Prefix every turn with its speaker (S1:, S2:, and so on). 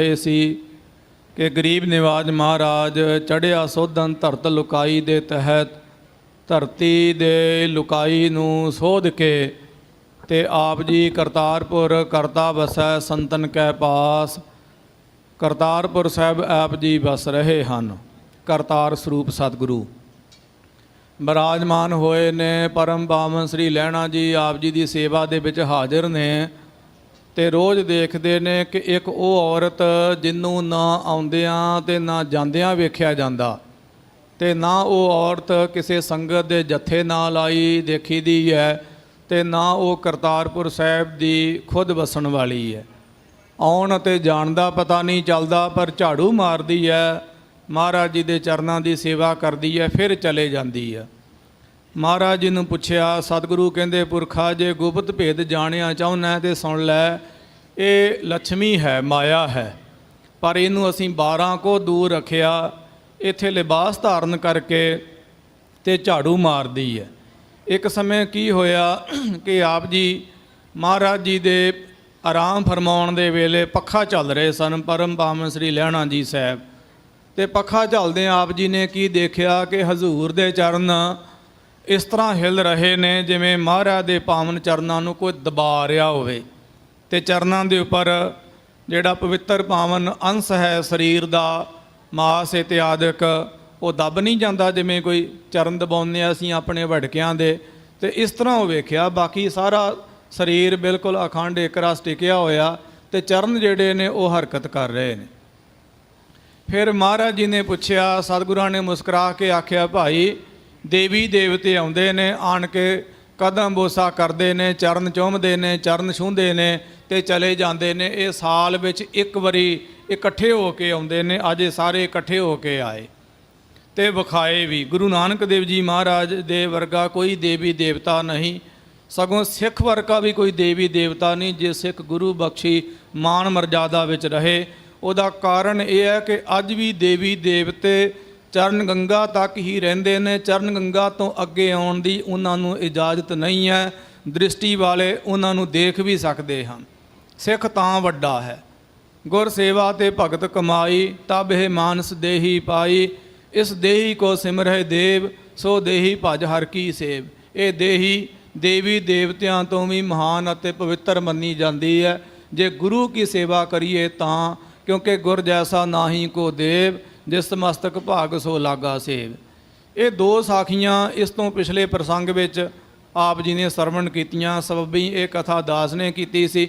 S1: ਇਹ ਸੀ ਕਿ ਗਰੀਬ ਨਿਵਾਜ ਮਹਾਰਾਜ ਚੜਿਆ ਸੋਧਨ ਧਰਤ ਲੁਕਾਈ ਦੇ ਤਹਿਤ ਧਰਤੀ ਦੇ ਲੁਕਾਈ ਨੂੰ ਸੋਧ ਕੇ ਤੇ ਆਪ ਜੀ ਕਰਤਾਰਪੁਰ ਕਰਤਾ ਵਸੈ ਸੰਤਨ ਕੈ ਪਾਸ। ਕਰਤਾਰਪੁਰ ਸਾਹਿਬ ਆਪ ਜੀ ਵਸ ਰਹੇ ਹਨ। ਕਰਤਾਰ ਸਰੂਪ ਸਤਿਗੁਰੂ। ਬਰਾਜਮਾਨ ਹੋਏ ਨੇ, ਪਰਮ ਪਾਵਨ ਸ੍ਰੀ ਲਹਿਣਾ ਜੀ ਆਪ ਜੀ ਦੀ ਸੇਵਾ ਦੇ ਵਿੱਚ ਹਾਜ਼ਰ ਨੇ। ਤੇ ਰੋਜ਼ ਦੇਖਦੇ ਨੇ ਕਿ ਇੱਕ ਉਹ ਔਰਤ ਜਿਹਨੂੰ ਨਾ ਆਉਂਦਿਆਂ ਤੇ ਨਾ ਜਾਂਦਿਆਂ ਵੇਖਿਆ ਜਾਂਦਾ ਤੇ ਨਾ ਉਹ ਔਰਤ ਕਿਸੇ ਸੰਗਤ ਦੇ ਜਥੇ ਨਾਲ ਆਈ ਦੇਖੀ ਦੀ ਹੈ ਤੇ ਨਾ ਉਹ ਕਰਤਾਰਪੁਰ ਸਾਹਿਬ ਦੀ ਖੁਦ ਵਸਣ ਵਾਲੀ ਹੈ। ਆਉਣ ਅਤੇ ਜਾਣ ਦਾ ਪਤਾ ਨਹੀਂ ਚੱਲਦਾ, ਪਰ ਝਾੜੂ ਮਾਰਦੀ ਹੈ, ਮਹਾਰਾਜ ਜੀ ਦੇ ਚਰਨਾਂ ਦੀ ਸੇਵਾ ਕਰਦੀ ਹੈ, ਫਿਰ ਚਲੇ ਜਾਂਦੀ ਹੈ। ਮਹਾਰਾਜ ਜੀ ਨੂੰ ਪੁੱਛਿਆ, ਸਤਿਗੁਰੂ ਕਹਿੰਦੇ, ਪੁਰਖਾ ਜੇ ਗੁਪਤ ਭੇਦ ਜਾਣਿਆ ਚਾਹੁੰਨਾ ਤੇ ਸੁਣ ਲੈ, ਇਹ ਲక్ష్ਮੀ ਹੈ, ਮਾਇਆ ਹੈ। ਪਰ ਇਹਨੂੰ ਅਸੀਂ 12 ਕੋ ਦੂਰ ਰੱਖਿਆ, ਇੱਥੇ ਲਿਬਾਸ ਧਾਰਨ ਕਰਕੇ ਤੇ ਝਾੜੂ ਮਾਰਦੀ ਹੈ। ਇੱਕ ਸਮੇਂ ਕੀ ਹੋਇਆ ਕਿ ਆਪ ਜੀ ਮਹਾਰਾਜ ਜੀ ਦੇ ਆਰਾਮ ਫਰਮਾਉਣ ਦੇ ਵੇਲੇ ਪੱਖਾ ਚੱਲ ਰਹੇ ਸਨ, ਪਰਮ ਪਾਵਨ ਸ੍ਰੀ ਲਹਿਣਾ ਜੀ ਸਾਹਿਬ। ਤੇ ਪੱਖਾ ਝਲਦੇ ਆਪ ਜੀ ਨੇ ਕੀ ਦੇਖਿਆ ਕਿ ਹਜ਼ੂਰ ਦੇ ਚਰਨ ਇਸ ਤਰ੍ਹਾਂ ਹਿਲ ਰਹੇ ਨੇ ਜਿਵੇਂ ਮਹਾਰਾਜ ਦੇ ਪਾਵਨ ਚਰਨਾਂ ਨੂੰ ਕੋਈ ਦਬਾ ਰਿਹਾ ਹੋਵੇ ਤੇ ਚਰਨਾਂ ਦੇ ਉੱਪਰ ਜਿਹੜਾ ਪਵਿੱਤਰ ਪਾਵਨ ਅੰਸ਼ ਹੈ ਸਰੀਰ ਦਾ, ਮਾਸ ਇਤਿਆਦਿਕ ਉਹ ਦੱਬ ਨਹੀਂ ਜਾਂਦਾ ਜਿਵੇਂ ਕੋਈ ਚਰਨ ਦਬਾਉਂਦੇ ਆ ਅਸੀਂ ਆਪਣੇ ਵਟਕਿਆਂ ਦੇ। ਤੇ ਇਸ ਤਰ੍ਹਾਂ ਉਹ ਵੇਖਿਆ, ਬਾਕੀ ਸਾਰਾ ਸਰੀਰ ਬਿਲਕੁਲ ਅਖੰਡ ਇੱਕ ਰਸ ਟਿਕਿਆ ਹੋਇਆ ਤੇ ਚਰਨ ਜਿਹੜੇ ਨੇ ਉਹ ਹਰਕਤ ਕਰ ਰਹੇ ਨੇ। ਫਿਰ ਮਹਾਰਾਜ ਜੀ ਨੇ ਪੁੱਛਿਆ, ਸਤਿਗੁਰਾਂ ਨੇ ਮੁਸਕਰਾ ਕੇ ਆਖਿਆ, ਭਾਈ ਦੇਵੀ ਦੇਵਤੇ ਆਉਂਦੇ ਨੇ, ਆਣ ਕੇ ਕਦਮ ਬੋਸਾ ਕਰਦੇ ਨੇ, ਚਰਨ ਚੁੰਮਦੇ ਨੇ, ਚਰਨ ਛੂੰਹਦੇ ਨੇ ਤੇ ਚਲੇ ਜਾਂਦੇ ਨੇ। ਇਹ ਸਾਲ ਵਿੱਚ ਇੱਕ ਵਾਰੀ ਇਕੱਠੇ ਹੋ ਕੇ ਆਉਂਦੇ ਨੇ, ਅੱਜ ਇਹ ਸਾਰੇ ਇਕੱਠੇ ਹੋ ਕੇ ਆਏ। ਤੇ ਵਿਖਾਏ ਵੀ, ਗੁਰੂ ਨਾਨਕ ਦੇਵ ਜੀ ਮਹਾਰਾਜ ਦੇ ਵਰਗਾ ਕੋਈ ਦੇਵੀ ਦੇਵਤਾ ਨਹੀਂ। ਸਗੋਂ ਸਿੱਖ ਵਰਗਾ ਵੀ ਕੋਈ ਦੇਵੀ ਦੇਵਤਾ ਨਹੀਂ, ਜੇ ਸਿੱਖ ਗੁਰੂ ਬਖਸ਼ੀ ਮਾਨ ਮਰਜ਼ਾਦਾ ਵਿੱਚ ਰਹੇ। ਉਹਦਾ ਕਾਰਨ ਇਹ ਹੈ ਕਿ ਅੱਜ ਵੀ ਦੇਵੀ ਦੇਵਤੇ ਚਰਨ ਗੰਗਾ ਤੱਕ ਹੀ ਰਹਿੰਦੇ ਨੇ, ਚਰਨ ਗੰਗਾ ਤੋਂ ਅੱਗੇ ਆਉਣ ਦੀ ਉਹਨਾਂ ਨੂੰ ਇਜਾਜ਼ਤ ਨਹੀਂ ਹੈ, ਦ੍ਰਿਸ਼ਟੀ ਵਾਲੇ ਉਹਨਾਂ ਨੂੰ ਦੇਖ ਵੀ ਸਕਦੇ ਹਨ। ਸਿੱਖ ਤਾਂ ਵੱਡਾ ਹੈ। ਗੁਰ ਸੇਵਾ ਤੇ ਭਗਤ ਕਮਾਈ, ਤਬ ਇਹ ਮਾਨਸ ਦੇਹੀ ਪਾਈ। ਇਸ ਦੇਹੀ ਕੋ ਸਿਮਰਹਿ ਦੇਵ, ਸੋ ਦੇਹੀ ਭਜ ਹਰ ਕੀ ਸੇਵ। ਇਹ ਦੇਹੀ ਦੇਵੀ ਦੇਵਤਿਆਂ ਤੋਂ ਵੀ ਮਹਾਨ ਅਤੇ ਪਵਿੱਤਰ ਮੰਨੀ ਜਾਂਦੀ ਹੈ। ਜੇ ਗੁਰੂ ਕੀ ਸੇਵਾ ਕਰੀਏ ਤਾਂ, ਕਿਉਂਕਿ ਗੁਰ ਜੈਸਾ ਨਾਹੀ ਕੋ ਦੇਵ ਜਿਸ ਮਸਤਕ ਭਾਗ ਸੋ ਲਾਗਾ ਸੇਵ। ਇਹ ਦੋ ਸਾਖੀਆਂ ਇਸ ਤੋਂ ਪਿਛਲੇ ਪ੍ਰਸੰਗ ਵਿੱਚ ਆਪ ਜੀ ਨੇ ਸਰਵਣ ਕੀਤੀਆਂ। ਸਬਬੀ ਇਹ ਕਥਾ ਦਾਸ ਨੇ ਕੀਤੀ ਸੀ।